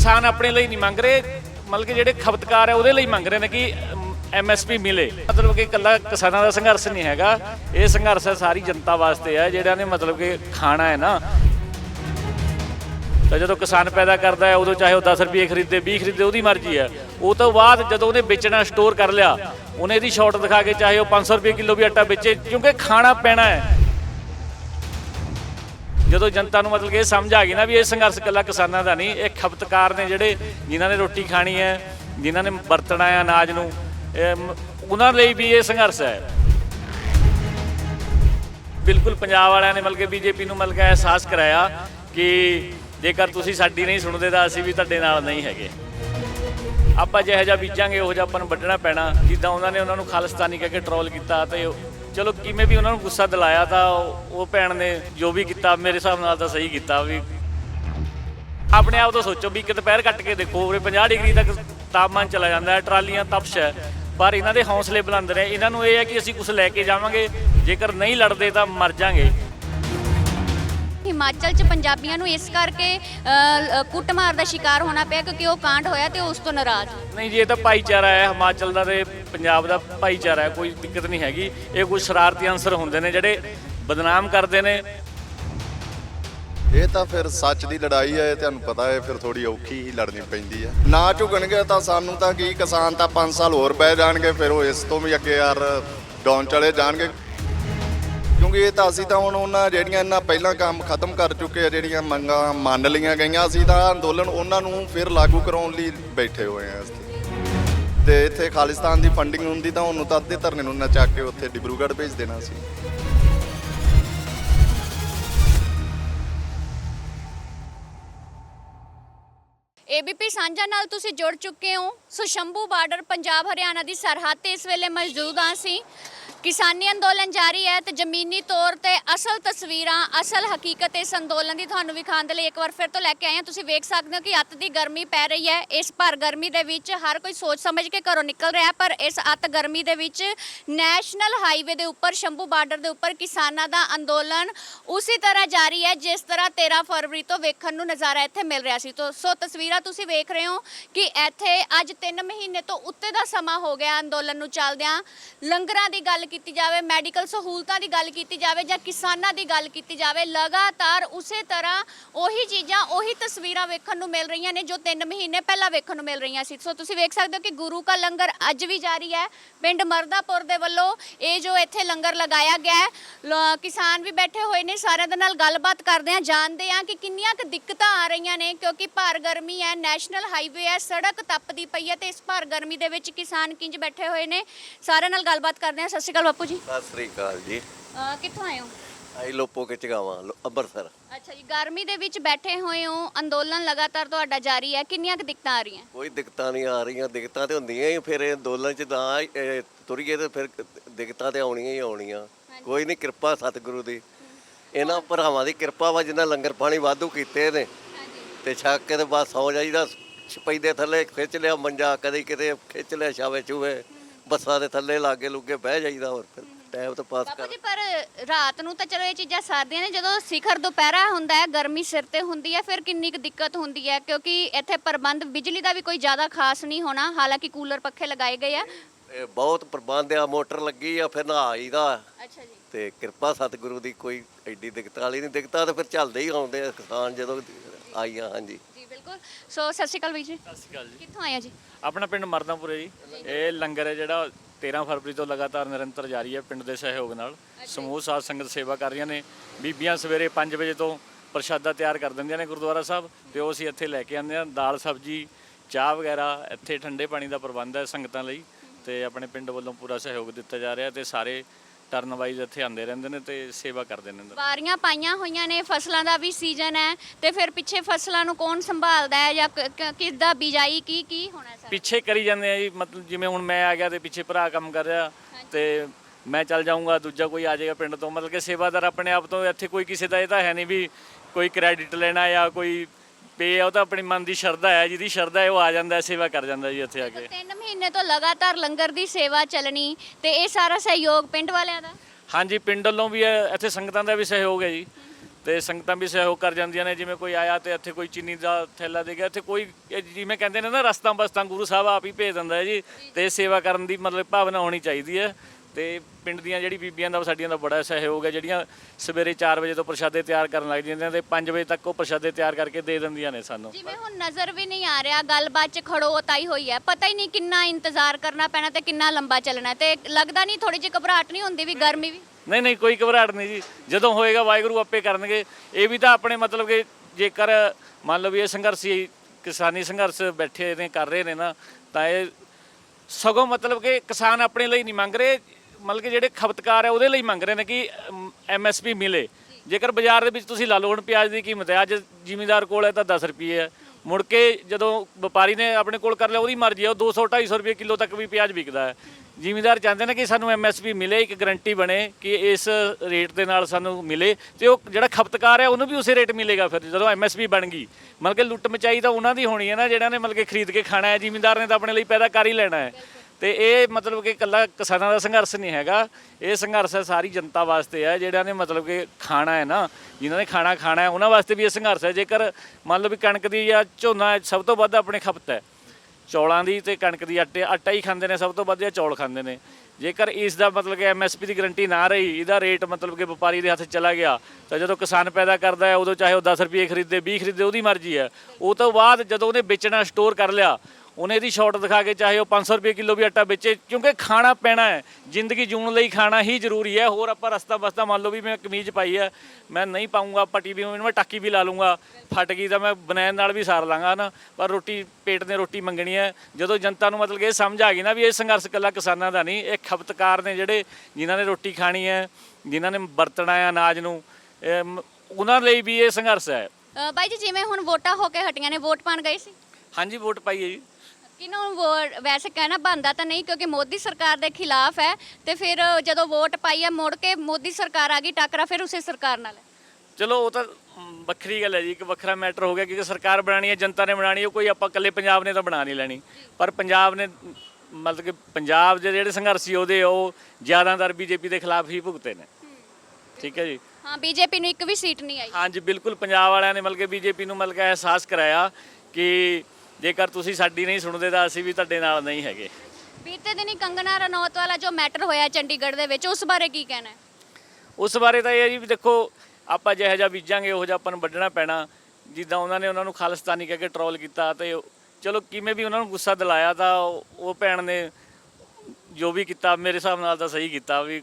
ਕਿਸਾਨ ਆਪਣੇ ਲਈ ਨਹੀਂ ਮੰਗ ਰਹੇ, ਮਤਲਬ ਕਿ ਜਿਹੜੇ ਖਪਤਕਾਰ ਹੈ ਉਹਦੇ ਲਈ ਮੰਗ ਰਹੇ ਨੇ ਕਿ ਐਮਐਸਪੀ ਮਿਲੇ। ਮਤਲਬ ਕਿ ਇਕੱਲਾ ਕਿਸਾਨਾਂ ਦਾ ਸੰਘਰਸ਼ ਨਹੀਂ ਹੈਗਾ, ਇਹ ਸੰਘਰਸ਼ ਹੈ ਸਾਰੀ ਜਨਤਾ ਵਾਸਤੇ ਹੈ ਜਿਹੜਿਆਂ ਨੇ ਮਤਲਬ ਕਿ ਖਾਣਾ ਹੈ ਨਾ। ਤਾਂ ਜਦੋਂ ਕਿਸਾਨ ਪੈਦਾ ਕਰਦਾ ਹੈ, ਉਦੋਂ ਚਾਹੇ ਉਹ 10 ਰੁਪਏ ਖਰੀਦੇ 20 ਖਰੀਦੇ, ਉਹਦੀ ਮਰਜ਼ੀ ਹੈ ਉਹ ਤੋਂ ਬਾਅਦ ਜਦੋਂ ਉਹਨੇ ਵੇਚਣਾ ਸਟੋਰ ਕਰ ਲਿਆ, ਉਹਨੇ ਇਹਦੀ ਸ਼ਾਰਟ ਦਿਖਾ ਕੇ ਚਾਹੇ ਉਹ 500 ਰੁਪਏ ਕਿਲੋ ਵੀ ਆਟਾ ਵੇਚੇ, ਕਿਉਂਕਿ ਖਾਣਾ ਪੈਣਾ ਹੈ। ਜਦੋਂ ਜਨਤਾ ਨੂੰ ਮਤਲਬ ਕਿ ਇਹ ਸਮਝ ਆ ਗਈ ਨਾ ਵੀ ਇਹ ਸੰਘਰਸ਼ ਇਕੱਲਾ ਕਿਸਾਨਾਂ ਦਾ ਨਹੀਂ, ਇਹ ਖਪਤਕਾਰ ਨੇ ਜਿਹੜੇ ਜਿਨ੍ਹਾਂ ਨੇ ਰੋਟੀ ਖਾਣੀ ਹੈ, ਜਿਨ੍ਹਾਂ ਨੇ ਵਰਤਣਾ ਹੈ ਅਨਾਜ ਨੂੰ ਉਹਨਾਂ ਲਈ ਵੀ ਇਹ ਸੰਘਰਸ਼ ਹੈ। ਬਿਲਕੁਲ ਪੰਜਾਬ ਵਾਲਿਆਂ ਨੇ ਮਤਲਬ ਕਿ ਬੀਜੇਪੀ ਨੂੰ ਮਤਲਬ ਕਿ ਅਹਿਸਾਸ ਕਰਾਇਆ ਕਿ ਜੇਕਰ ਤੁਸੀਂ ਸਾਡੀ ਨਹੀਂ ਸੁਣਦੇ ਤਾਂ ਅਸੀਂ ਵੀ ਤੁਹਾਡੇ ਨਾਲ ਨਹੀਂ ਹੈਗੇ। ਆਪਾਂ ਜਿਹੋ ਜਿਹਾ ਬੀਜਾਂਗੇ, ਉਹ ਜਿਹਾ ਆਪਾਂ ਨੂੰ ਵੱਢਣਾ ਪੈਣਾ। ਜਿੱਦਾਂ ਉਹਨਾਂ ਨੇ ਉਹਨਾਂ ਨੂੰ ਖਾਲਿਸਤਾਨੀ ਕਹਿ ਕੇ ਟਰੋਲ ਕੀਤਾ ਤੇ ਚਲੋ ਕਿਵੇਂ ਵੀ ਉਹਨਾਂ ਨੂੰ ਗੁੱਸਾ ਦਿਲਾਇਆ ਤਾਂ ਉਹ ਭੈਣ ਨੇ ਜੋ ਵੀ ਕੀਤਾ ਮੇਰੇ ਹਿਸਾਬ ਨਾਲ ਤਾਂ ਸਹੀ ਕੀਤਾ ਵੀ। ਆਪਣੇ ਆਪ ਤੋਂ ਸੋਚੋ ਵੀ ਇੱਕ ਦੁਪਹਿਰ ਕੱਟ ਕੇ ਦੇਖੋ, ਉਰੇ 50 ਡਿਗਰੀ ਤੱਕ ਤਾਪਮਾਨ ਚਲਾ ਜਾਂਦਾ ਹੈ, ਟਰਾਲੀਆਂ ਤਪਸ਼ ਹੈ। ਪਰ ਇਹਨਾਂ ਦੇ ਹੌਸਲੇ ਬੁਲੰਦ ਰਹੇ। ਇਹਨਾਂ ਨੂੰ ਇਹ ਹੈ ਕਿ ਅਸੀਂ ਕੁਝ ਲੈ ਕੇ ਜਾਵਾਂਗੇ। ਜੇਕਰ ਨਹੀਂ ਲੜਦੇ ਤਾਂ ਮਰ ਜਾਾਂਗੇ। ਹਿਮਾਚਲ 'ਚ ਪੰਜਾਬੀਆਂ ਨੂੰ ਇਸ ਕਰਕੇ ਕੁੱਟਮਾਰ ਦਾ ਸ਼ਿਕਾਰ ਹੋਣਾ ਪਿਆ ਕਿਉਂਕਿ ਉਹ ਕਾਂਡ ਹੋਇਆ ਤੇ ਉਸ ਤੋਂ ਨਾਰਾਜ਼। ਨਹੀਂ ਜੀ ਇਹ ਤਾਂ ਭਾਈਚਾਰਾ ਹੈ ਹਿਮਾਚਲ ਦਾ ਤੇ ਪੰਜਾਬ ਦਾ ਭਾਈਚਾਰਾ ਹੈ ਕੋਈ ਦਿੱਕਤ ਨਹੀਂ ਹੈਗੀ। ਇਹ ਕੁਝ ਸ਼ਰਾਰਤੀ ਅੰਸਰ ਹੁੰਦੇ ਨੇ ਜਿਹੜੇ ਬਦਨਾਮ ਕਰਦੇ ਨੇ। ਇਹ ਤਾਂ ਫਿਰ ਸੱਚ ਦੀ ਲੜਾਈ ਹੈ ਤੁਹਾਨੂੰ ਪਤਾ ਹੈ ਫਿਰ ਥੋੜੀ ਔਖੀ ਹੀ ਲੜਨੀ ਪੈਂਦੀ ਹੈ। ਨਾ ਝੁਕਣਗੇ ਤਾਂ ਸਾਨੂੰ ਤਾਂ ਕੀ ਕਿਸਾਨ ਤਾਂ 5 ਸਾਲ ਹੋਰ ਬਹਿ ਜਾਣਗੇ ਫਿਰ ਉਹ ਇਸ ਤੋਂ ਵੀ ਅੱਗੇ ਯਾਰ ਡਾਊਨ ਚਲੇ ਜਾਣਗੇ। ਕਿਉਂਕਿ ਇਹ ਤਾਂ ਅਸੀਂ ਤਾਂ ਹੁਣ ਉਹਨਾਂ ਜਿਹੜੀਆਂ ਇਹਨਾਂ ਪਹਿਲਾਂ ਕੰਮ ਖਤਮ ਕਰ ਚੁੱਕੇ ਆ, ਜਿਹੜੀਆਂ ਮੰਗਾਂ ਮੰਨ ਲਈਆਂ ਗਈਆਂ, ਅਸੀਂ ਤਾਂ ਅੰਦੋਲਨ ਉਹਨਾਂ ਨੂੰ ਫਿਰ ਲਾਗੂ ਕਰਾਉਣ ਲਈ ਬੈਠੇ ਹੋਏ ਆ ਤੇ ਇੱਥੇ ਖਾਲਿਸਤਾਨ ਦੀ ਫੰਡਿੰਗ ਹੁੰਦੀ ਤਾਂ ਉਹਨੂੰ ਤਾਂ ਅੱਧੇ ਧਰਨੇ ਨੂੰ ਨਾ ਕੇ ਉੱਥੇ ਡਿਬਰੂਗੜ੍ਹ ਭੇਜ ਦੇਣਾ ਸੀ। ਏਬੀਪੀ ਸਾਂਝਾ ਨਾਲ ਤੁਸੀਂ ਜੁੜ ਚੁੱਕੇ ਹੋ। ਸੋ ਸ਼ੰਭੂ ਬਾਰਡਰ ਪੰਜਾਬ ਹਰਿਆਣਾ ਦੀ ਸਰਹੱਦ ਤੇ ਇਸ ਵੇਲੇ ਮੌਜੂਦ ਹਾਂ ਅਸੀਂ। ਕਿਸਾਨੀ ਅੰਦੋਲਨ ਜਾਰੀ ਹੈ ਤੇ ਜ਼ਮੀਨੀ ਤੌਰ ਤੇ ਅਸਲ ਤਸਵੀਰਾਂ, ਅਸਲ ਹਕੀਕਤ ਇਸ ਅੰਦੋਲਨ ਦੀ ਤੁਹਾਨੂੰ ਵਿਖਾਉਣ ਦੇ ਲਈ ਇੱਕ ਵਾਰ ਫਿਰ ਤੋਂ ਲੈ ਕੇ ਆਏ ਹਾਂ। ਤੁਸੀਂ ਵੇਖ ਸਕਦੇ ਹੋ ਕਿ ਅੱਤ ਦੀ ਗਰਮੀ ਪੈ ਰਹੀ ਹੈ। ਇਸ ਭਰ ਗਰਮੀ ਦੇ ਵਿੱਚ ਹਰ ਕੋਈ ਸੋਚ ਸਮਝ ਕੇ ਘਰੋਂ ਨਿਕਲ ਰਿਹਾ ਪਰ ਇਸ ਅੱਤ ਗਰਮੀ ਦੇ ਵਿੱਚ ਨੈਸ਼ਨਲ ਹਾਈਵੇ ਦੇ ਉੱਪਰ, ਸ਼ੰਭੂ ਬਾਰਡਰ ਦੇ ਉੱਪਰ ਕਿਸਾਨਾਂ ਦਾ ਅੰਦੋਲਨ ਉਸੇ ਤਰ੍ਹਾਂ ਜਾਰੀ ਹੈ, ਜਿਸ ਤਰ੍ਹਾਂ 13 ਫਰਵਰੀ ਤੋਂ ਵੇਖਣ ਨੂੰ ਨਜ਼ਾਰਾ ਇੱਥੇ ਮਿਲ ਰਿਹਾ ਸੀ। ਤੋ, ਸੋ ਤਸਵੀਰਾਂ ਤੁਸੀਂ ਵੇਖ ਰਹੇ ਹੋ ਕਿ ਇੱਥੇ ਅੱਜ 3 ਮਹੀਨੇ ਤੋਂ ਉੱਤੇ ਦਾ ਸਮਾਂ ਹੋ ਗਿਆ ਅੰਦੋਲਨ ਨੂੰ ਚੱਲਦਿਆਂ। ਲੰਗਰਾਂ ਦੀ ਗੱਲ ਕੀਤੀ ਜਾਵੇ, ਮੈਡੀਕਲ ਸਹੂਲਤਾਂ ਦੀ ਗੱਲ ਕੀਤੀ ਜਾਵੇ ਜਾਂ ਕਿਸਾਨਾਂ ਦੀ ਗੱਲ ਕੀਤੀ ਜਾਵੇ, ਲਗਾਤਾਰ ਉਸੇ ਤਰ੍ਹਾਂ ਉਹੀ ਚੀਜ਼ਾਂ, ਉਹੀ ਤਸਵੀਰਾਂ ਵੇਖਣ ਨੂੰ ਮਿਲ ਰਹੀਆਂ ਨੇ ਜੋ 3 ਮਹੀਨੇ ਪਹਿਲਾਂ ਵੇਖਣ ਨੂੰ ਮਿਲ ਰਹੀਆਂ ਸੀ। ਸੋ ਤੁਸੀਂ ਵੇਖ ਸਕਦੇ ਹੋ ਕਿ ਗੁਰੂ ਕਾ ਲੰਗਰ ਅੱਜ ਵੀ ਜਾਰੀ ਹੈ। ਪਿੰਡ ਮਰਦਾਪੁਰ ਦੇ ਵੱਲੋਂ ਇਹ ਜੋ ਇੱਥੇ ਲੰਗਰ ਲਗਾਇਆ ਗਿਆ ਹੈ ਕਿਸਾਨ ਵੀ ਬੈਠੇ ਹੋਏ ਨੇ, ਸਾਰਿਆਂ ਦੇ ਨਾਲ ਗੱਲਬਾਤ ਕਰਦੇ ਆ ਜਾਣਦੇ ਆ ਕਿ ਕਿੰਨੀਆਂ ਕੁ ਦਿੱਕਤਾਂ ਆ ਰਹੀਆਂ ਨੇ, ਕਿਉਂਕਿ ਭਾਰ ਗਰਮੀ ਹੈ, ਨੈਸ਼ਨਲ ਹਾਈਵੇ ਹੈ, ਸੜਕ ਤਪਦੀ ਪਈ ਹੈ ਤੇ ਇਸ ਭਾਰ ਗਰਮੀ ਦੇ ਵਿੱਚ ਕਿਸਾਨ ਕਿੰਜ ਬੈਠੇ ਹੋਏ ਨੇ, ਸਾਰਿਆਂ ਨਾਲ ਗੱਲਬਾਤ ਕਰਦੇ ਆ ਸਤਿ ਸ਼੍ਰੀ ਅਕਾਲ ਬਾਪੂ ਜੀ। ਸਤਿ ਸ੍ਰੀ ਅਕਾਲ ਜੀ। ਅਹ ਕਿੱਥੋਂ ਆਏ ਹੋ? ਆਈ ਲੋਪੋ ਕੇ ਚਗਾਵਾਂ ਲੋ- ਅੰਮ੍ਰਿਤਸਰ ਅੱਛਾ ਜੀ ਗਰਮੀ ਦੇ ਵਿੱਚ ਬੈਠੇ ਹੋਏ ਹੋ ਅੰਦੋਲਨ ਲਗਾਤਾਰ ਤੁਹਾਡਾ ਜਾਰੀ ਹੈ ਕਿੰਨੀਆਂ ਕੁ ਦਿੱਕਤਾਂ ਆ ਰਹੀਆਂ? ਕੋਈ ਦਿੱਕਤਾਂ ਨਹੀਂ ਆ ਰਹੀਆਂ ਦਿੱਕਤਾਂ ਤੇ ਹੁੰਦੀਆਂ ਹੀ ਫਿਰ ਇਹ ਅੰਦੋਲਨ ਚ ਤਾਂ ਇਹ ਤੁਰੀਏ ਤੇ ਫਿਰ ਦਿੱਕਤਾਂ ਤੇ ਆਉਣੀਆਂ ਹੀ ਆਉਣੀਆਂ। ਕੋਈ ਨਹੀਂ ਕਿਰਪਾ ਸਤਿਗੁਰੂ ਦੀ। ਇਹਨਾਂ ਭਰਾਵਾਂ ਦੀ ਕਿਰਪਾ ਵਾ ਜਿਨ੍ਹਾਂ ਲੰਗਰ ਪਾਣੀ ਵਾਧੂ ਕੀਤੇ ਨੇ। ਤੇ ਛੱਕ ਕੇ ਤੇ ਬਸ ਸੌ ਜਾਈਦਾ ਛਪਈਦੇ ਥੱਲੇ ਖਿੱਚ ਲਿਆ ਮੰਜਾ ਕਦੇ ਕਿਤੇ ਖਿੱਚ ਲਿਆ ਛਾਵੇ ਚੂਹੇ ਬੱਸਾਂ ਦੇ ਥੱਲੇ ਲਾਗੇ ਲੁੱਗੇ ਬਹਿ ਜਾਈਦਾ ਹੋਰ ਫਿਰ ਟਾਈਮ ਤਾਂ ਪਾਸ ਬਾਪੂ ਕਰ। ਜੀ ਪਰ ਰਾਤ ਨੂੰ ਤਾਂ ਚਲੋ ਇਹ ਚੀਜ਼ਾਂ ਸਰਦੀਆਂ ਨੇ ਜਦੋਂ ਸਿਖਰ ਦੁਪਹਿਰਾ ਹੁੰਦਾ ਹੈ ਗਰਮੀ ਸਿਰ ਤੇ ਹੁੰਦੀ ਹੈ ਫਿਰ ਕਿੰਨੀ ਕੁ ਦਿੱਕਤ ਹੁੰਦੀ ਹੈ? ਕਿਉਂਕਿ ਇੱਥੇ ਪ੍ਰਬੰਧ ਬਿਜਲੀ ਦਾ ਵੀ ਕੋਈ ਜ਼ਿਆਦਾ ਖਾਸ ਨਹੀਂ ਹੋਣਾ ਹਾਲਾਂਕਿ ਕੂਲਰ ਪੱਖੇ ਲਗਾਏ ਗਏ ਆ। ਇਹ ਬਹੁਤ ਪ੍ਰਬੰਧ ਆ ਮੋਟਰ ਲੱਗੀ ਆ ਫਿਰ ਨਹਾਈਦਾ ਅੱਛਾ ਜੀ। ਤੇ ਕਿਰਪਾ ਸਤਿਗੁਰੂ ਦੀ ਕੋਈ ਐਡੀ ਦਿੱਕਤ ਵਾਲੀ ਨਹੀਂ ਦਿੱਕਤਾਂ ਤਾਂ ਫਿਰ ਚੱਲਦੇ ਹੀ ਆਉਂਦੇ ਆ ਕਿਸਾਨ ਜਦੋਂ ਆਈਆਂ ਹਾਂਜੀ। ਬਿਲਕੁਲ। ਸੋ ਸਤਿ ਸ਼੍ਰੀ ਅਕਾਲ ਵੀਰ ਜੀ। ਸਤਿ ਸ਼੍ਰੀ ਅਕਾਲ ਜੀ। ਕਿੱਥੋਂ ਆਏ ਆ ਜੀ? ਆਪਣਾ ਪਿੰਡ ਮਰਦਾਂਪੁਰ ਹੈ ਜੀ। ਇਹ ਲੰਗਰ ਹੈ ਜਿਹੜਾ 13 ਫਰਵਰੀ ਤੋਂ ਲਗਾਤਾਰ ਨਿਰੰਤਰ ਜਾਰੀ ਹੈ ਪਿੰਡ ਦੇ ਸਹਿਯੋਗ ਨਾਲ। ਸਮੂਹ ਸਾਧ ਸੰਗਤ ਸੇਵਾ ਕਰ ਰਹੀਆਂ ਨੇ। ਬੀਬੀਆਂ ਸਵੇਰੇ 5 ਵਜੇ ਤੋਂ ਪ੍ਰਸ਼ਾਦਾ ਤਿਆਰ ਕਰ ਦਿੰਦੀਆਂ ਨੇ ਗੁਰਦੁਆਰਾ ਸਾਹਿਬ ਤੇ ਉਹ ਅਸੀਂ ਇੱਥੇ ਲੈ ਕੇ ਆਉਂਦੇ ਹਾਂ। ਦਾਲ ਸਬਜੀ ਚਾਹ ਵਗੈਰਾ ਇੱਥੇ ਠੰਡੇ ਪਾਣੀ ਦਾ ਪ੍ਰਬੰਧ ਹੈ ਸੰਗਤਾਂ ਲਈ ਤੇ ਆਪਣੇ ਪਿੰਡ ਵੱਲੋਂ ਪੂਰਾ ਸਹਿਯੋਗ ਦਿੱਤਾ ਜਾ ਰਿਹਾ ਤੇ ਸਾਰੇ ਟਰਨ ਵਾਈਜ਼ ਇੱਥੇ ਆਉਂਦੇ ਰਹਿੰਦੇ ਨੇ ਤੇ ਸੇਵਾ ਕਰਦੇ ਨੇ ਵਾਰੀਆਂ ਪਾਈਆਂ ਹੋਈਆਂ ਨੇ ਫਸਲਾਂ ਦਾ ਵੀ ਸੀਜ਼ਨ ਹੈ। ਤੇ ਫਿਰ ਪਿੱਛੇ ਫਸਲਾਂ ਨੂੰ ਕੌਣ ਸੰਭਾਲਦਾ ਹੈ ਜਾਂ ਕ- ਕ- ਕਿਸ ਦਾ ਬਿਜਾਈ ਕੀ ਕੀ ਹੋਣਾ ਸਰ? ਪਿੱਛੇ ਕਰੀ ਜਾਂਦੇ ਆ ਜੀ ਮਤਲਬ ਜਿਵੇਂ ਹੁਣ ਮੈਂ ਆ ਗਿਆ ਤੇ ਪਿੱਛੇ ਭਰਾ ਕੰਮ ਕਰ ਰਿਹਾ ਤੇ ਮੈਂ ਚੱਲ ਜਾਊਂਗਾ ਦੂਜਾ ਕੋਈ ਆ ਜਾਏਗਾ ਪਿੰਡ ਤੋਂ। ਮਤਲਬ ਕਿ ਸੇਵਾਦਾਰ ਆਪਣੇ ਆਪ ਤੋਂ ਇੱਥੇ ਕੋਈ ਕਿਸੇ ਦਾ ਇਹ ਤਾਂ ਹੈ ਨਹੀਂ ਵੀ ਕੋਈ ਕ੍ਰੈਡਿਟ ਲੈਣਾ ਜਾਂ ਕੋਈ ਪੇ ਆ ਉਹ ਤਾਂ ਆਪਣੀ ਮਨ ਦੀ ਸ਼ਰਧਾ ਹੈ ਜਿਹਦੀ ਸ਼ਰਧਾ ਹੈ ਉਹ ਆ ਜਾਂਦਾ ਹੈ, ਸੇਵਾ ਕਰ ਜਾਂਦਾ ਜੀ ਇੱਥੇ ਆ ਕੇ। ਤਿੰਨ ਮਹੀਨੇ ਤੋਂ ਲਗਾਤਾਰ ਲੰਗਰ ਦੀ ਸੇਵਾ ਚੱਲਣੀ ਤੇ ਇਹ ਸਾਰਾ ਸਹਿਯੋਗ ਪਿੰਡ ਵਾਲਿਆਂ ਦਾ? ਹਾਂਜੀ ਪਿੰਡ ਵੱਲੋਂ ਵੀ ਹੈ ਇੱਥੇ ਸੰਗਤਾਂ ਦਾ ਵੀ ਸਹਿਯੋਗ ਹੈ ਜੀ। ਤੇ ਸੰਗਤਾਂ ਵੀ ਸਹਿਯੋਗ ਕਰ ਜਾਂਦੀਆਂ ਨੇ ਜਿਵੇਂ ਕੋਈ ਆਇਆ ਤੇ ਇੱਥੇ ਕੋਈ ਚੀਨੀ ਦਾ ਥੈਲਾ ਦੇ ਗਿਆ ਇੱਥੇ ਕੋਈ ਇਹ ਜਿਵੇਂ ਕਹਿੰਦੇ ਨੇ ਨਾ ਰਸਤਾਂ ਬਸਤਾਂ ਗੁਰੂ ਸਾਹਿਬ ਆਪ ਹੀ ਭੇਜ ਦਿੰਦਾ ਹੈ ਜੀ। ਤੇ ਸੇਵਾ ਕਰਨ ਦੀ ਮਤਲਬ ਭਾਵਨਾ ਹੋਣੀ ਚਾਹੀਦੀ ਹੈ। ਤੇ ਪਿੰਡ ਦੀਆਂ ਜਿਹੜੀ ਬੀਬੀਆਂ ਦਾ ਸਾਡੀਆਂ ਦਾ ਬੜਾ ਸਹਿਯੋਗ ਹੈ ਜਿਹੜੀਆਂ ਸਵੇਰੇ 4 ਵਜੇ ਤੋਂ ਪ੍ਰਸ਼ਾਦੇ ਤਿਆਰ ਕਰਨ ਲੱਗ ਜਾਂਦੀਆਂ ਤੇ 5 ਵਜੇ ਤੱਕ ਉਹ ਪ੍ਰਸ਼ਾਦੇ ਤਿਆਰ ਕਰਕੇ ਦੇ ਦਿੰਦੀਆਂ ਨੇ ਸਾਨੂੰ। ਜਿਵੇਂ ਹੁਣ ਨਜ਼ਰ ਵੀ ਨਹੀਂ ਆ ਰਿਹਾ ਗੱਲਬਾਤ ਚ ਖੜੋਤਾਈ ਹੋਈ ਹੈ। ਪਤਾ ਹੀ ਨਹੀਂ ਕਿੰਨਾ ਇੰਤਜ਼ਾਰ ਕਰਨਾ ਪੈਣਾ ਤੇ ਕਿੰਨਾ ਲੰਬਾ ਚੱਲਣਾ ਤੇ ਲੱਗਦਾ ਨਹੀਂ ਥੋੜੀ ਜਿਹੀ ਘਬਰਾਹਟ ਨਹੀਂ ਹੁੰਦੀ ਵੀ ਗਰਮੀ ਵੀ? ਨਹੀਂ ਨਹੀਂ ਕੋਈ ਘਬਰਾਹਟ ਨਹੀਂ ਜੀ। ਜਦੋਂ ਹੋਏਗਾ ਵਾਹਿਗੁਰੂ ਆਪੇ ਕਰਨਗੇ। ਇਹ ਵੀ ਤਾਂ ਆਪਣੇ ਮਤਲਬ ਕਿ ਜੇਕਰ ਮੰਨ ਲਓ ਵੀ ਇਹ ਸੰਘਰਸ਼ੀ ਕਿਸਾਨੀ ਸੰਘਰਸ਼ ਬੈਠੇ ਨੇ ਕਰ ਰਹੇ ਨੇ ਨਾ ਤਾਂ ਇਹ ਸਗੋਂ ਮਤਲਬ ਕਿ ਕਿਸਾਨ ਆਪਣੇ ਲਈ ਨਹੀਂ ਮੰਗ ਰਹੇ। ਮਤਲਬ ਕਿ ਜਿਹੜੇ ਖਪਤਕਾਰ ਹੈ ਉਹਦੇ ਲਈ ਮੰਗ ਰਹੇ ਨੇ ਕਿ ਐਮਐਸਪੀ ਮਿਲੇ। ਜੇਕਰ ਬਾਜ਼ਾਰ ਦੇ ਵਿੱਚ ਤੁਸੀਂ ਲਾ ਲਓ, ਹੁਣ ਪਿਆਜ਼ ਦੀ ਕੀਮਤ ਹੈ, ਅੱਜ ਜ਼ਿਮੀਦਾਰ ਕੋਲ ਹੈ ਤਾਂ 10 ਰੁਪਏ ਹੈ। ਮੁੜ ਕੇ ਜਦੋਂ ਵਪਾਰੀ ਨੇ ਆਪਣੇ ਕੋਲ ਕਰ ਲਿਆ, ਉਹਦੀ ਮਰਜ਼ੀ ਹੈ, ਉਹ 200 250 ਰੁਪਏ ਕਿਲੋ ਤੱਕ ਵੀ ਪਿਆਜ਼ ਵਿਕਦਾ ਹੈ। ਜ਼ਿਮੀਦਾਰ ਚਾਹੁੰਦੇ ਨੇ ਕਿ ਸਾਨੂੰ ਐਮਐਸਪੀ ਮਿਲੇ, ਇੱਕ ਗਰੰਟੀ ਬਣੇ ਕਿ ਇਸ ਰੇਟ ਦੇ ਨਾਲ ਸਾਨੂੰ ਮਿਲੇ ਤੇ ਉਹ ਜਿਹੜਾ ਖਪਤਕਾਰ ਹੈ, ਉਹਨੂੰ ਵੀ ਉਸੇ ਰੇਟ ਮਿਲੇਗਾ ਫਿਰ, ਜਦੋਂ ਐਮਐਸਪੀ ਬਣ ਗਈ। ਮਤਲਬ ਕਿ ਲੁੱਟ ਮਚਾਈ ਤਾਂ ਉਹਨਾਂ ਦੀ ਹੋਣੀ ਹੈ ਨਾ ਜਿਹੜਾ ਨੇ ਮਤਲਬ ਕਿ ਖਰੀਦ ਕੇ ਖਾਣਾ ਹੈ, ਜ਼ਿਮੀਦਾਰ ਨੇ ਤਾਂ ਆਪਣੇ ਲਈ ਪੈਦਾ ਕਰ ਹੀ ਲੈਣਾ ਹੈ। ਤੇ ਇਹ ਮਤਲਬ ਕਿ ਇਕੱਲਾ ਕਿਸਾਨਾਂ ਦਾ ਸੰਘਰਸ਼ ਨਹੀਂ ਹੈਗਾ। ਇਹ ਸੰਘਰਸ਼ ਹੈ ਸਾਰੀ ਜਨਤਾ ਵਾਸਤੇ ਹੈ, ਜਿਹੜਿਆਂ ਨੇ ਮਤਲਬ ਕਿ ਖਾਣਾ ਹੈ ਨਾ, ਜਿਨ੍ਹਾਂ ਨੇ ਖਾਣਾ ਖਾਣਾ ਹੈ, ਉਹਨਾਂ ਵਾਸਤੇ ਵੀ ਇਹ ਸੰਘਰਸ਼ ਹੈ। ਜੇਕਰ ਮੰਨ ਲਓ ਵੀ ਕਣਕ ਦੀ ਜਾਂ ਝੋਨਾ ਸਭ ਤੋਂ ਵੱਧ ਆਪਣੇ ਖਪਤ ਹੈ। ਚੌਲਾਂ ਦੀ ਤੇ ਕਣਕ ਦੀ ਆਟੇ, ਆਟਾ ਹੀ ਖਾਂਦੇ ਨੇ ਸਭ ਤੋਂ ਵੱਧ ਜਾਂ ਚੌਲ ਖਾਂਦੇ ਨੇ। ਜੇਕਰ ਇਸ ਦਾ ਮਤਲਬ ਕਿ ਐਮਐਸਪੀ ਦੀ ਗਰੰਟੀ ਨਾ ਰਹੀ, ਇਹਦਾ ਰੇਟ ਮਤਲਬ ਕਿ ਵਪਾਰੀ ਦੇ ਹੱਥ ਚਲਾ ਗਿਆ, ਤਾਂ ਜਦੋਂ ਕਿਸਾਨ ਪੈਦਾ ਕਰਦਾ ਹੈ, ਉਦੋਂ ਚਾਹੇ ਉਹ 10 ਰੁਪਏ ਖਰੀਦੇ 20 ਖਰੀਦੇ, ਉਹਦੀ ਮਰਜ਼ੀ ਹੈ। ਉਹ ਤੋਂ ਬਾਅਦ ਜਦੋਂ ਉਹਨੇ ਵੇਚਣਾ, ਸਟੋਰ ਕਰ ਲਿਆ ਉਹਨੇ ਇਹਦੀ ਸ਼ਾਰਟ ਦਿਖਾ ਕੇ ਚਾਹੇ ਉਹ 500 ਰੁਪਏ ਕਿਲੋ ਵੀ ਆਟਾ ਵੇਚੇ ਕਿਉਂਕਿ ਖਾਣਾ ਪੈਣਾ ਹੈ ਜ਼ਿੰਦਗੀ ਜਿਉਣ ਲਈ ਖਾਣਾ ਹੀ ਜ਼ਰੂਰੀ ਹੈ। ਹੋਰ ਆਪਾਂ ਰਸਤਾ ਬਸਤਾ ਮੰਨ ਲਓ ਵੀ ਮੈਂ ਕਮੀਜ਼ ਪਾਈ ਹੈ ਮੈਂ ਨਹੀਂ ਪਾਉਂਗਾ ਪੱਟੀ ਵੀ ਮੈਂ ਟਾਕੀ ਵੀ ਲਾ ਲੂੰਗਾ ਫਟ ਗਈ ਤਾਂ ਮੈਂ ਬਨੈਣ ਨਾਲ ਵੀ ਸਾਰ ਲਾਂਗਾ ਨਾ ਪਰ ਰੋਟੀ ਪੇਟ ਨੇ ਰੋਟੀ ਮੰਗਣੀ ਹੈ। ਜਦੋਂ ਜਨਤਾ ਨੂੰ ਮਤਲਬ ਕਿ ਇਹ ਸਮਝ ਆ ਗਈ ਨਾ ਵੀ ਇਹ ਸੰਘਰਸ਼ ਇਕੱਲਾ ਕਿਸਾਨਾਂ ਦਾ ਨਹੀਂ ਇਹ ਖਪਤਕਾਰ ਨੇ ਜਿਹੜੇ ਜਿਨ੍ਹਾਂ ਨੇ ਰੋਟੀ ਖਾਣੀ ਹੈ ਜਿਨ੍ਹਾਂ ਨੇ ਵਰਤਣਾ ਹੈ ਅਨਾਜ ਨੂੰ ਉਹਨਾਂ ਲਈ ਵੀ ਇਹ ਸੰਘਰਸ਼ ਹੈ। ਬਾਈ ਜੀ ਜਿਵੇਂ ਹੁਣ ਵੋਟਾਂ ਹੋ ਕੇ ਹਟੀਆਂ ਨੇ ਵੋਟ ਪਾਣ ਗਏ ਸੀ? ਹਾਂਜੀ ਵੋਟ ਪਾਈਏ ਜੀ। ਕਿਨੂੰ ਵੋਟ ਵੈਸੇ ਕਹਿਣਾ ਬੰਦਾ ਤਾਂ ਨਹੀਂ ਕਿਉਂਕਿ ਮੋਦੀ ਸਰਕਾਰ ਦੇ ਖਿਲਾਫ ਹੈ ਤੇ ਫਿਰ ਜਦੋਂ ਵੋਟ ਪਾਈ ਹੈ ਮੁੜ ਕੇ ਮੋਦੀ ਸਰਕਾਰ ਆ ਗਈ ਟੱਕਰਾ ਫਿਰ ਉਸੇ ਸਰਕਾਰ ਨਾਲ ਹੈ। ਚਲੋ ਉਹ ਤਾਂ ਮ, ਵੱਖਰੀ ਗੱਲ ਹੈ ਜੀ ਇੱਕ ਵੱਖਰਾ ਮੈਟਰ ਹੋ ਗਿਆ ਕਿਉਂਕਿ ਸਰਕਾਰ ਬਣਾਣੀ ਹੈ ਜਨਤਾ ਨੇ ਬਣਾਣੀ ਹੈ ਕੋਈ ਆਪਾਂ ਇਕੱਲੇ ਪੰਜਾਬ ਨੇ ਤਾਂ ਬਣਾ ਨਹੀਂ ਲੈਣੀ। ਪਰ ਪੰਜਾਬ ਨੇ ਮ, ਮਤਲਬ ਕਿ ਪੰਜਾਬ ਦੇ ਜਿਹੜੇ ਸੰਘਰਸ਼ੀ ਉਹਦੇ ਉਹ ਜ਼ਿਆਦਾਤਰ ਬੀਜੇਪੀ ਦੇ ਖਿਲਾਫ ਹੀ ਭੁਗਤੇ ਨੇ। ਠੀਕ ਹੈ ਜੀ? ਹਾਂ ਬੀਜੇਪੀ ਨੂੰ ਇੱਕ ਵੀ ਸੀਟ ਨਹੀਂ ਆਈ। ਹਾਂਜੀ ਬਿਲਕੁਲ ਪੰਜਾਬ ਵਾਲਿਆਂ ਨੇ ਮਤਲਬ ਕਿ ਬੀਜੇਪੀ ਨੂੰ ਮਤਲਬ ਕਿ ਅਹਿਸਾਸ ਕਰਾਇਆ ਕਿ ਜੇਕਰ ਤੁਸੀਂ ਸਾਡੀ ਨਹੀਂ ਸੁਣਦੇ ਤਾਂ ਅਸੀਂ ਵੀ ਤੁਹਾਡੇ ਨਾਲ ਨਹੀਂ ਹੈਗੇ। ਬੀਤੇ ਦਿਨੀ ਕੰਗਨਾ ਰਣੌਤ ਵਾਲਾ ਜੋ ਮੈਟਰ ਹੋਇਆ ਚੰਡੀਗੜ੍ਹ ਦੇ ਵਿੱਚ ਉਸ ਬਾਰੇ ਕੀ ਕਹਿਣਾ ਹੈ? ਉਸ ਬਾਰੇ ਤਾਂ ਇਹ ਹੈ ਜੀ ਵੀ ਦੇਖੋ ਆਪਾਂ ਜਿਹੋ ਜਿਹਾ ਬੀਜਾਂਗੇ ਉਹ ਜਿਹਾ ਆਪਾਂ ਨੂੰ ਵੱਢਣਾ ਪੈਣਾ। ਜਿੱਦਾਂ ਉਹਨਾਂ ਨੇ ਉਹਨਾਂ ਨੂੰ ਖਾਲਿਸਤਾਨੀ ਕਹਿ ਕੇ ਟਰੋਲ ਕੀਤਾ ਤੇ ਚਲੋ ਕਿਵੇਂ ਵੀ ਉਹਨਾਂ ਨੂੰ ਗੁੱਸਾ ਦਿਲਾਇਆ ਤਾਂ ਉਹ ਉਹ ਭੈਣ ਨੇ ਜੋ ਵੀ ਕੀਤਾ ਮੇਰੇ ਹਿਸਾਬ ਨਾਲ ਤਾਂ ਸਹੀ ਕੀਤਾ ਵੀ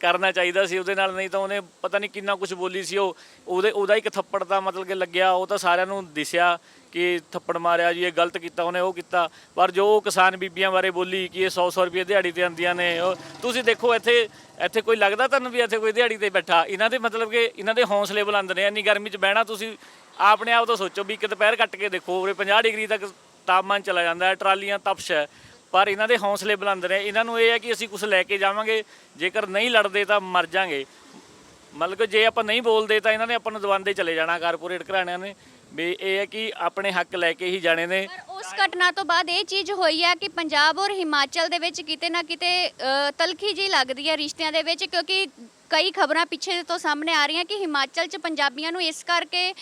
ਕਰਨਾ ਚਾਹੀਦਾ ਸੀ ਉਹਦੇ ਨਾਲ, ਨਹੀਂ ਤਾਂ ਉਹਨੇ ਪਤਾ ਨਹੀਂ ਕਿੰਨਾ ਕੁਝ ਬੋਲੀ ਸੀ ਉਹ। ਉਹਦੇ, ਉਹਦਾ ਇੱਕ ਥੱਪੜ ਤਾਂ ਮਤਲਬ ਕਿ ਲੱਗਿਆ, ਉਹ ਤਾਂ ਸਾਰਿਆਂ ਨੂੰ ਦਿਸਿਆ ਕਿ ਥੱਪੜ ਮਾਰਿਆ ਜੀ, ਇਹ ਗਲਤ ਕੀਤਾ, ਉਹਨੇ ਉਹ ਕੀਤਾ। ਪਰ ਜੋ ਉਹ ਕਿਸਾਨ ਬੀਬੀਆਂ ਬਾਰੇ ਬੋਲੀ ਕਿ ਇਹ 100 100 ਰੁਪਏ ਦਿਹਾੜੀ ਤੇ ਆਉਂਦੀਆਂ ਨੇ, ਉਹ ਤੁਸੀਂ ਦੇਖੋ ਇੱਥੇ ਇੱਥੇ ਕੋਈ ਲੱਗਦਾ ਤੁਹਾਨੂੰ ਵੀ ਇੱਥੇ ਕੋਈ ਦਿਹਾੜੀ ਤੇ ਬੈਠਾ? ਇਹਨਾਂ ਦੇ ਮਤਲਬ ਕਿ ਇਹਨਾਂ ਦੇ ਹੌਸਲੇ ਬੁਲੰਦ ਨੇ, ਇੰਨੀ ਗਰਮੀ 'ਚ ਬਹਿਣਾ ਤੁਸੀਂ ਆਪਣੇ ਆਪ ਤੋਂ ਸੋਚੋ ਵੀ ਇੱਕ ਦੁਪਹਿਰ ਕੱਟ ਕੇ ਦੇਖੋ, ਉਰੇ 50 ਡਿਗਰੀ ਤੱਕ ਤਾਪਮਾਨ ਚਲਾ ਜਾਂਦਾ ਹੈ, ਟਰਾਲੀਆਂ ਤਪਸ਼ ਹੈ। ਪਰ ਇਹਨਾਂ ਦੇ ਹੌਸਲੇ ਬੁਲੰਦ ਨੇ। ਇਹਨਾਂ ਨੂੰ ਇਹ ਹੈ ਕਿ ਅਸੀਂ ਕੁਝ ਲੈ ਕੇ ਜਾਵਾਂਗੇ, ਜੇਕਰ ਨਹੀਂ ਲੜਦੇ ਤਾਂ ਮਰ ਜਾਾਂਗੇ। ਮਤਲਬ ਕਿ ਜੇ ਆਪਾਂ ਨਹੀਂ ਬੋਲਦੇ ਤਾਂ ਇਹਨਾਂ ਨੇ ਆਪਾਂ ਨੂੰ ਦਵਾਂਦੇ ਚਲੇ ਜਾਣਾ, ਕਾਰਪੋਰੇਟ ਘਰਾਣਿਆਂ ਨੇ। ਵੀ ਇਹ ਹੈ ਕਿ ਆਪਣੇ ਹੱਕ ਲੈ ਕੇ ਹੀ ਜਾਣੇ ਨੇ। ਉਸ ਘਟਨਾ ਤੋਂ ਬਾਅਦ ਇਹ ਚੀਜ਼ ਹੋਈ ਹੈ ਕਿ ਪੰਜਾਬ ਔਰ ਹਿਮਾਚਲ ਦੇ ਵਿੱਚ ਕਿਤੇ ਨਾ ਕਿਤੇ ਤਲਖੀ ਜੀ ਲੱਗਦੀ ਹੈ ਰਿਸ਼ਤਿਆਂ ਦੇ ਵਿੱਚ, ਕਿਉਂਕਿ ਕਈ ਖਬਰਾਂ ਪਿੱਛੇ ਤੋਂ ਸਾਹਮਣੇ ਆ ਰਹੀਆਂ ਕਿ ਹਿਮਾਚਲ 'ਚ ਪੰਜਾਬੀਆਂ ਨੂੰ ਇਸ ਕਰਕੇ ਅ,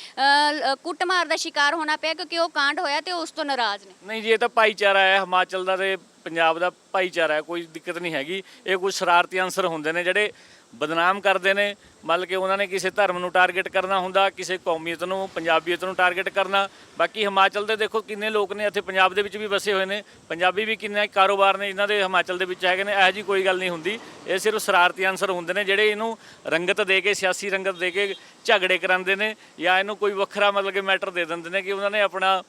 ਲ- ਕੁੱਟਮਾਰ ਦਾ ਸ਼ਿਕਾਰ ਹੋਣਾ ਪਿਆ ਕਿਉਂਕਿ ਉਹ ਕਾਂਡ ਹੋਇਆ ਤੇ ਉਸ ਤੋਂ ਨਾਰਾਜ਼ ਨੇ। ਨਹੀਂ ਜੀ ਇਹ ਤਾਂ ਭਾਈਚਾਰਾ ਹੈ ਹਿਮਾਚਲ ਦਾ ਤੇ ਪੰਜਾਬ ਦਾ ਭਾਈਚਾਰਾ ਹੈ ਕੋਈ ਦਿੱਕਤ ਨਹੀਂ ਹੈਗੀ। ਇਹ ਕੁਝ ਸ਼ਰਾਰਤੀ ਅਨਸਰ ਹੁੰਦੇ ਨੇ ਜਿਹੜੇ ਬਦਨਾਮ ਕਰਦੇ ਨੇ, ਮਤਲਬ ਕਿ ਉਹਨਾਂ ਨੇ ਕਿਸੇ ਧਰਮ ਨੂੰ ਟਾਰਗੇਟ ਕਰਨਾ ਹੁੰਦਾ, ਕਿਸੇ ਕੌਮੀਅਤ ਨੂੰ, ਪੰਜਾਬੀਅਤ ਨੂੰ ਟਾਰਗੇਟ ਕਰਨਾ। ਬਾਕੀ ਹਿਮਾਚਲ ਦੇ ਦੇਖੋ ਕਿੰਨੇ ਲੋਕ ਨੇ, ਇੱਥੇ ਪੰਜਾਬ ਦੇ ਵਿੱਚ ਵੀ ਵਸੇ ਹੋਏ ਨੇ। ਪੰਜਾਬੀ ਵੀ ਕਿੰਨੇ ਕਾਰੋਬਾਰ ਨੇ, ਇਹਨਾਂ ਦੇ ਹਿਮਾਚਲ ਦੇ ਵਿੱਚ ਹੈਗੇ ਨੇ, ਇਹੋ ਜੀ ਕੋਈ ਗੱਲ ਨਹੀਂ ਹੁੰਦੀ। ਇਹ ਸਿਰਫ ਸ਼ਰਾਰਤੀ ਅੰਸਰ ਹੁੰਦੇ ਨੇ, ਜਿਹੜੇ ਇਹਨੂੰ ਰੰਗਤ ਦੇ ਕੇ, ਸਿਆਸੀ ਰੰਗਤ ਦੇ ਕੇ ਝਗੜੇ ਕਰਾਉਂਦੇ ਨੇ, ਜਾਂ ਇਹਨੂੰ ਕੋਈ ਵੱਖਰਾ ਮਤਲਬ ਕਿ ਮੈਟਰ ਦੇ ਦਿੰਦੇ ਨੇ ਕਿ ਉਹਨਾਂ ਨੇ ਆਪਣਾ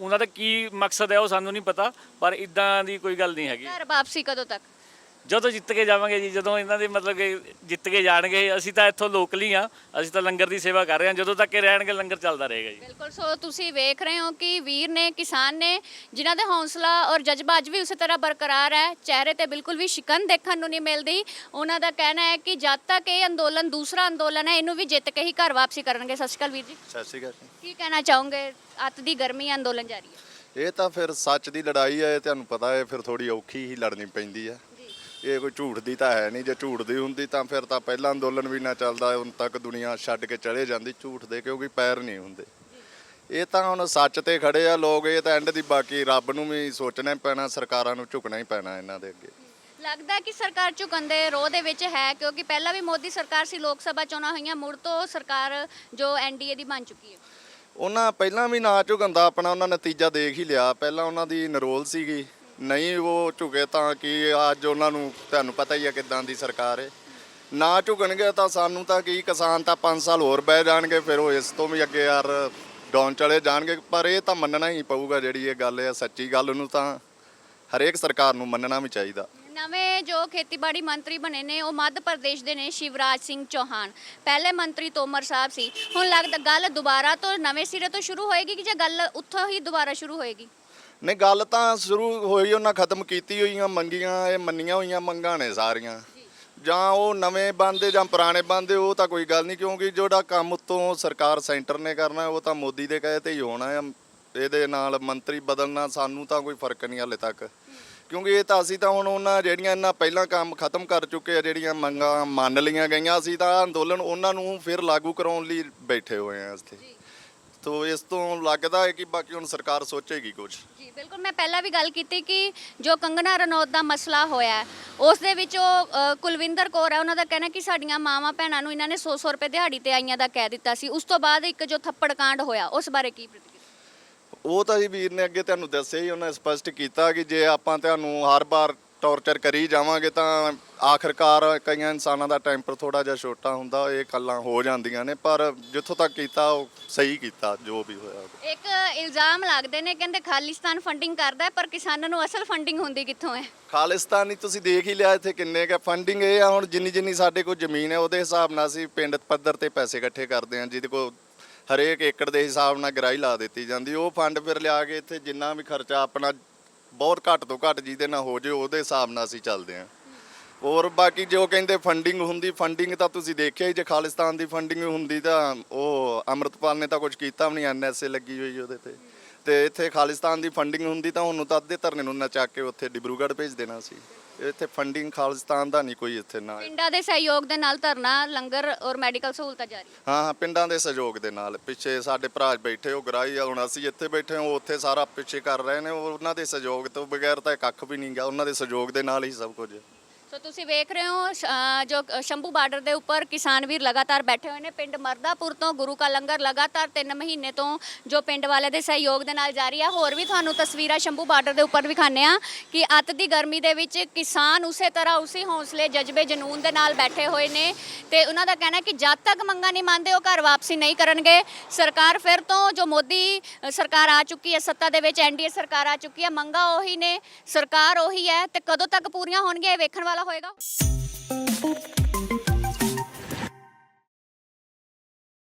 ਉਹਨਾਂ ਦਾ ਕੀ ਮਕਸਦ ਹੈ ਉਹ ਸਾਨੂੰ ਨਹੀਂ ਪਤਾ, ਪਰ ਇਦਾਂ ਦੀ ਕੋਈ ਗੱਲ ਨਹੀਂ ਹੈਗੀ। ਘਰ ਵਾਪਸੀ ਕਦੋਂ ਤੱਕ? ਜਦੋਂ ਜਿੱਤ ਕੇ ਜਾਵਾਂਗੇ ਜੀ ਜਦੋਂ ਇਹਨਾਂ ਦੇ ਮਤਲਬ ਕਿ ਜਿੱਤ ਕੇ ਜਾਣਗੇ ਅਸੀਂ ਤਾਂ ਇੱਥੋਂ ਲੋਕਲੀ ਆ ਅਸੀਂ ਤਾਂ ਲੰਗਰ ਦੀ ਸੇਵਾ ਕਰ ਰਹੇ ਹਾਂ ਜਦੋਂ ਤੱਕ ਇਹ ਰਹਿਣਗੇ ਲੰਗਰ ਚੱਲਦਾ ਰਹੇਗਾ ਜੀ। ਬਿਲਕੁਲ ਸੋ ਤੁਸੀਂ ਵੇਖ ਰਹੇ ਹੋ ਕਿ ਵੀਰ ਨੇ ਕਿਸਾਨ ਨੇ ਜਿਨ੍ਹਾਂ ਦੇ ਹੌਸਲਾ ਔਰ ਜਜ਼ਬਾ ਅੱਜ ਵੀ ਉਸੇ ਤਰ੍ਹਾਂ ਬਰਕਰਾਰ ਹੈ ਚਿਹਰੇ ਤੇ ਬਿਲਕੁਲ ਵੀ ਸ਼ਿਕਨ ਦੇਖਣ ਨੂੰ ਨਹੀਂ ਮਿਲਦੀ। ਉਹਨਾਂ ਦਾ ਕਹਿਣਾ ਹੈ ਕਿ ਜਦ ਤੱਕ ਇਹ ਅੰਦੋਲਨ ਦੂਸਰਾ ਅੰਦੋਲਨ ਹੈ ਇਹਨੂੰ ਵੀ ਜਿੱਤ ਕੇ ਹੀ ਘਰ ਵਾਪਸੀ ਕਰਨਗੇ। ਸਤਿ ਸ਼੍ਰੀ ਅਕਾਲ ਵੀਰ ਜੀ। ਸਤਿ ਸ਼੍ਰੀ ਅਕਾਲ ਜੀ। ਕੀ ਕਹਿਣਾ ਚਾਹੋਗੇ? ਅੱਤ ਦੀ ਗਰਮੀ ਅੰਦੋਲਨ ਜਾਰੀ ਹੈ। ਇਹ ਤਾਂ ਫਿਰ ਸੱਚ ਦੀ ਲੜਾਈ ਹੈ ਇਹ ਤੁਹਾਨੂੰ ਪਤਾ ਹੈ ਫਿਰ ਥੋੜੀ ਔਖੀ ਹੀ ਲੜਨੀ ਪੈਂਦੀ ਹੈ। ਇਹ ਕੋਈ ਝੂਠ ਦੀ ਤਾਂ ਹੈ ਨਹੀਂ ਜੇ ਝੂਠ ਦੀ ਹੁੰਦੀ ਤਾਂ ਫਿਰ ਤਾਂ ਪਹਿਲਾਂ ਅੰਦੋਲਨ ਵੀ ਨਾ ਚੱਲਦਾ ਹੁਣ ਤੱਕ ਦੁਨੀਆ ਛੱਡ ਕੇ ਚਲੇ ਜਾਂਦੀ ਝੂਠ ਦੇ ਕਿਉਂਕਿ ਪੈਰ ਨਹੀਂ ਹੁੰਦੇ। ਇਹ ਤਾਂ ਹੁਣ ਸੱਚ ਤੇ ਖੜੇ ਆ ਲੋਕ ਇਹ ਤਾਂ ਐਂਡ ਦੀ ਬਾਕੀ ਰੱਬ ਨੂੰ ਵੀ ਸੋਚਣਾ ਹੀ ਪੈਣਾ ਸਰਕਾਰਾਂ ਨੂੰ ਝੁਕਣਾ ਹੀ ਪੈਣਾ ਇਹਨਾਂ ਦੇ ਅੱਗੇ। ਲੱਗਦਾ ਕਿ ਸਰਕਾਰ ਝੁਕਣ ਦੇ ਰੋਹ ਦੇ ਵਿੱਚ ਹੈ ਕਿਉਂਕਿ ਪਹਿਲਾਂ ਵੀ ਮੋਦੀ ਸਰਕਾਰ ਸੀ ਲੋਕ ਸਭਾ ਚੋਣਾਂ ਹੋਈਆਂ ਮੁੜ ਤੋਂ ਸਰਕਾਰ ਜੋ ਐਨਡੀਏ ਦੀ ਬਣ ਚੁੱਕੀ ਹੈ। ਉਹਨਾਂ ਪਹਿਲਾਂ ਵੀ ਨਾ ਝੁਕੰਦਾ ਆਪਣਾ ਉਹਨਾਂ ਨਤੀਜਾ ਦੇਖ ਹੀ ਲਿਆ। ਪਹਿਲਾਂ ਉਹਨਾਂ ਦੀ ਨਰੋਲ ਸੀਗੀ ਨਹੀਂ ਉਹ ਝੁਕੇ ਤਾਂ ਕਿ ਅੱਜ ਉਹਨਾਂ ਨੂੰ ਤੁਹਾਨੂੰ ਪਤਾ ਹੀ ਆ ਕਿਦਾਂ ਦੀ ਸਰਕਾਰ ਹੈ ਨਾ ਝੁਕਣਗੇ ਤਾਂ ਸਾਨੂੰ ਤਾਂ ਕੀ, ਕਿਸਾਨ ਤਾਂ 5 ਸਾਲ ਹੋਰ ਬਹਿ ਜਾਣਗੇ, ਫਿਰ ਉਹ ਇਸ ਤੋਂ ਵੀ ਅੱਗੇ ਯਾਰ ਡਾਊਨ ਚਲੇ ਜਾਣਗੇ। ਪਰ ਇਹ ਤਾਂ ਮੰਨਣਾ ਹੀ ਪਊਗਾ ਜਿਹੜੀ ਇਹ ਗੱਲ ਹੈ ਸੱਚੀ ਗੱਲ ਨੂੰ ਤਾਂ ਹਰੇਕ ਸਰਕਾਰ ਨੂੰ ਮੰਨਣਾ ਵੀ ਚਾਹੀਦਾ। ਨਵੇਂ ਜੋ ਖੇਤੀਬਾੜੀ ਮੰਤਰੀ ਬਣੇ ਨੇ, ਉਹ ਮੱਧ ਪ੍ਰਦੇਸ਼ ਦੇ ਨੇ ਸ਼ਿਵਰਾਜ ਸਿੰਘ ਚੌਹਾਨ। ਪਹਿਲੇ ਮੰਤਰੀ ਤੋਮਰ ਸਾਹਿਬ ਸੀ। ਹੁਣ ਲੱਗਦਾ ਗੱਲ ਦੁਬਾਰਾ ਤੋਂ, ਨਵੇਂ ਸਿਰੇ ਤੋਂ ਸ਼ੁਰੂ ਹੋਏਗੀ ਕਿ ਜਾਂ ਗੱਲ ਉੱਥੋਂ ਹੀ ਦੁਬਾਰਾ ਸ਼ੁਰੂ ਹੋਏਗੀ? ਨਹੀਂ ਗੱਲ ਤਾਂ ਸ਼ੁਰੂ ਹੋਈ ਉਹਨਾਂ ਖਤਮ ਕੀਤੀ ਹੋਈਆਂ ਮੰਗੀਆਂ ਇਹ ਮੰਨੀਆਂ ਹੋਈਆਂ ਮੰਗਾਂ ਨੇ ਸਾਰੀਆਂ। ਜਾਂ। ਉਹ ਨਵੇਂ ਬੰਦੇ ਜਾਂ ਪੁਰਾਣੇ ਬੰਦੇ ਉਹ ਤਾਂ ਕੋਈ ਗੱਲ ਨਹੀਂ ਕਿਉਂਕਿ ਜਿਹੜਾ ਕੰਮ ਉੱਤੋਂ ਸਰਕਾਰ ਸੈਂਟਰ ਨੇ ਕਰਨਾ ਉਹ ਤਾਂ ਮੋਦੀ ਦੇ ਕਹੇ ਤੇ ਹੀ ਹੋਣਾ ਆ। ਇਹਦੇ ਨਾਲ ਮੰਤਰੀ ਬਦਲਣਾ ਸਾਨੂੰ ਤਾਂ ਕੋਈ ਫ਼ਰਕ ਨਹੀਂ ਹਾਲੇ ਤੱਕ। ਕਿਉਂਕਿ ਇਹ ਤਾਂ ਅਸੀਂ ਤਾਂ ਹੁਣ ਉਹਨਾਂ ਜਿਹੜੀਆਂ ਇਹਨਾਂ ਪਹਿਲਾਂ ਕੰਮ ਖਤਮ ਕਰ ਚੁੱਕੇ ਆ ਜਿਹੜੀਆਂ ਮੰਗਾਂ ਮੰਨ ਲਈਆਂ ਗਈਆਂ ਅਸੀਂ ਤਾਂ ਅੰਦੋਲਨ ਉਹਨਾਂ ਨੂੰ ਫਿਰ ਲਾਗੂ ਕਰਾਉਣ ਲਈ ਬੈਠੇ ਹੋਏ ਆ ਇੱਥੇ। ਤੋ ਇਸ ਤੋਂ ਲੱਗਦਾ ਹੈ ਕਿ ਬਾਕੀ ਹੁਣ ਸਰਕਾਰ ਸੋਚੇਗੀ ਕੁਝ ਜੀ ਬਿਲਕੁਲ। ਮੈਂ ਪਹਿਲਾਂ ਵੀ ਗੱਲ ਕੀਤੀ ਕਿ ਜੋ ਕੰਗਨਾ ਰਣੌਤ ਦਾ ਮਸਲਾ ਹੋਇਆ ਹੈ, ਉਸ ਦੇ ਵਿੱਚ ਉਹ ਅ, ਕੁਲਵਿੰਦਰ ਕੌਰ ਹੈ ਉਹਨਾਂ ਦਾ ਕਹਿਣਾ ਕਿ ਸਾਡੀਆਂ ਮਾਵਾਂ ਭੈਣਾਂ ਨੂੰ ਇਹਨਾਂ ਨੇ 100-100 ਰੁਪਏ ਦਿਹਾੜੀ ਤੇ ਆਈਆਂ ਦਾ ਕਹਿ ਦਿੱਤਾ ਸੀ। ਉਸ ਤੋਂ ਬਾਅਦ ਇੱਕ ਜੋ ਥੱਪੜ ਕਾਂਡ ਹੋਇਆ ਉਸ ਬਾਰੇ ਕੀ ਪ੍ਰਤੀਕਿਰਿਆ? ਉਹ ਤਾਂ ਜੀ ਵੀਰ ਨੇ ਅੱਗੇ ਤੁਹਾਨੂੰ ਦੱਸਿਆ ਹੀ ਉਹਨਾਂ ਸਪਸ਼ਟ ਕੀਤਾ ਕਿ ਜੇ ਆਪਾਂ ਤੁਹਾਨੂੰ ਹਰ ਵਾਰ ਟੌਰਚਰ ਕਰੀ ਜਾਵਾਂਗੇ ਤਾਂ ਆਖਰਕਾਰ ਕਈਆਂ ਇਨਸਾਨਾਂ ਦਾ ਟੈਂਪਰ ਥੋੜਾ ਜਿਹਾ ਛੋਟਾ ਹੁੰਦਾ ਇਹ ਗੱਲਾਂ ਹੋ ਜਾਂਦੀਆਂ ਨੇ ਪਰ ਜਿੱਥੋਂ ਤੱਕ ਕੀਤਾ ਉਹ ਸਹੀ ਕੀਤਾ ਜੋ ਵੀ ਹੋਇਆ। ਇੱਕ ਇਲਜ਼ਾਮ ਲੱਗਦੇ ਨੇ ਕਹਿੰਦੇ ਖਾਲਿਸਤਾਨ ਫੰਡਿੰਗ ਕਰਦਾ ਹੈ ਪਰ ਕਿਸਾਨਾਂ ਨੂੰ ਅਸਲ ਫੰਡਿੰਗ ਹੁੰਦੀ ਕਿੱਥੋਂ ਹੈ? ਖਾਲਿਸਤਾਨੀ ਤੁਸੀਂ ਦੇਖ ਹੀ ਲਿਆ ਇੱਥੇ ਕਿੰਨੇ ਕ ਫੰਡਿੰਗ ਇਹ ਆ ਹੁਣ ਜਿੰਨੀ ਜਿੰਨੀ ਸਾਡੇ ਕੋਲ ਜ਼ਮੀਨ ਹੈ ਉਹਦੇ ਹਿਸਾਬ ਨਾਲ ਅਸੀਂ ਪਿੰਡ ਪੱਧਰ ਤੇ ਪੈਸੇ ਇਕੱਠੇ ਕਰਦੇ ਹਾਂ ਜਿਹਦੇ ਕੋਲ ਹਰੇਕ ਏਕੜ ਦੇ ਹਿਸਾਬ ਨਾਲ ਗਰਾਈ ਲਾ ਦਿੱਤੀ ਜਾਂਦੀ ਉਹ ਫੰਡ ਫਿਰ ਲਿਆ ਕੇ ਇੱਥੇ ਜਿੰਨਾ ਵੀ ਖਰਚਾ ਆਪਣਾ ਬਹੁਤ ਘੱਟ ਤੋਂ ਘੱਟ ਜਿਹਦੇ ਨਾਲ ਹੋ ਜੇ ਉਹਦੇ ਹਿਸਾਬ ਨਾਲ ਅਸੀਂ ਚੱਲਦੇ ਹਾਂ। ਔਰ ਬਾਕੀ ਜੋ ਕਹਿੰਦੇ ਫੰਡਿੰਗ ਹੁੰਦੀ ਫੰਡਿੰਗ ਤਾਂ ਤੁਸੀਂ ਦੇਖਿਆ ਹੀ, ਜੇ ਖਾਲਿਸਤਾਨ ਦੀ ਫੰਡਿੰਗ ਹੁੰਦੀ ਤਾਂ ਉਹ ਅੰਮ੍ਰਿਤਪਾਲ ਨੇ ਤਾਂ ਕੁਝ ਕੀਤਾ ਵੀ ਨਹੀਂ ਐਨਐਸਏ ਲੱਗੀ ਹੋਈ ਉਹਦੇ ਤੇ। ਤੇ ਇੱਥੇ ਖਾਲਿਸਤਾਨ ਦੀ ਫੰਡਿੰਗ ਹੁੰਦੀ ਤਾਂ ਉਹਨੂੰ ਤਾਂ ਅੱਧੇ ਧਰਨੇ ਨੂੰ ਨਾ ਕੇ ਉੱਥੇ ਡਿਬਰੂਗੜ੍ਹ ਭੇਜ ਦੇਣਾ ਸੀ। ਇੱਥੇ ਫੰਡਿੰਗ ਖਾਲਿਸਤਾਨ ਦਾ ਨਹੀਂ ਕੋਈ ਇੱਥੇ ਨਾ। ਪਿੰਡਾਂ ਦੇ ਸਹਿਯੋਗ ਦੇ ਨਾਲ ਧਰਨਾ ਲੰਗਰ ਔਰ ਮੈਡੀਕਲ ਸਹੂਲਤਾਂ ਜਾਰੀ ਹਾਂ ਹਾਂ ਪਿੰਡਾਂ ਦੇ ਸਹਿਯੋਗ ਦੇ ਨਾਲ ਪਿੱਛੇ ਸਾਡੇ ਭਰਾ ਬੈਠੇ ਉਹ ਗਰਾਈ ਆ ਹੁਣ ਅਸੀਂ ਇੱਥੇ ਬੈਠੇ ਹਾਂ ਉਹ ਉੱਥੇ ਸਾਰਾ ਪਿੱਛੇ ਕਰ ਰਹੇ ਨੇ ਉਹ ਉਹਨਾਂ ਦੇ ਸਹਿਯੋਗ ਤੋਂ ਬਗੈਰ ਤਾਂ ਕੱਖ ਵੀ ਨਹੀਂ ਗਾ ਉਹਨਾਂ ਦੇ ਸਹਿਯੋਗ ਦੇ ਨਾਲ ਹੀ ਸਭ ਕੁਝ। ਸੋ ਤੁਸੀਂ ਵੇਖ ਰਹੇ ਹੋ ਸ਼- ਅ, ਜੋ ਕ- ਸ਼ੰਭੂ ਬਾਰਡਰ ਦੇ ਉੱਪਰ ਕਿਸਾਨ ਵੀਰ ਲਗਾਤਾਰ ਬੈਠੇ ਹੋਏ ਨੇ। ਪਿੰਡ ਮਰਦਾਪੁਰ ਤੋਂ ਗੁਰੂ ਕਾ ਲੰਗਰ ਲਗਾਤਾਰ 3 ਮਹੀਨੇ ਤੋਂ ਜੋ ਪਿੰਡ ਵਾਲੇ ਦੇ ਸਹਿਯੋਗ ਦੇ ਨਾਲ ਜਾਰੀ ਆ। ਹੋਰ ਵੀ ਤੁਹਾਨੂੰ ਤਸਵੀਰਾਂ ਸ਼ੰਭੂ ਬਾਰਡਰ ਦੇ ਉੱਪਰ ਵਿਖਾਣੇ ਆ ਕਿ ਅੱਤ ਦੀ ਗਰਮੀ ਦੇ ਵਿੱਚ ਕਿਸਾਨ ਉਸੇ ਤਰ੍ਹਾਂ ਉਸੇ ਹੌਸਲੇ ਜਜ਼ਬੇ ਜਨੂਨ ਦੇ ਨਾਲ ਬੈਠੇ ਹੋਏ ਨੇ ਤੇ ਉਹਨਾਂ ਦਾ ਕਹਿਣਾ ਕਿ ਜਦ ਤੱਕ ਮੰਗਾਂ ਨਹੀਂ ਮੰਨਦੇ ਉਹ ਘਰ ਵਾਪਸੀ ਨਹੀਂ ਕਰਨਗੇ। ਸਰਕਾਰ ਫਿਰ ਤੋਂ ਜੋ ਮੋਦੀ ਅ, ਸਰਕਾਰ ਆ ਚੁੱਕੀ ਹੈ ਸੱਤਾ ਦੇ ਵਿੱਚ ਐਨਡੀਏ ਸਰਕਾਰ ਆ ਚੁੱਕੀ ਹੈ ਮੰਗਾਂ ਉਹੀ ਨੇ ਸਰਕਾਰ ਉਹੀ ਹੈ ਤੇ ਕਦੋਂ ਤੱਕ ਪੂਰੀਆਂ ਹੋਣਗੀਆਂ ਇਹ ਵੇਖਣ ਵਾਲਾ ਹੋਏਗਾ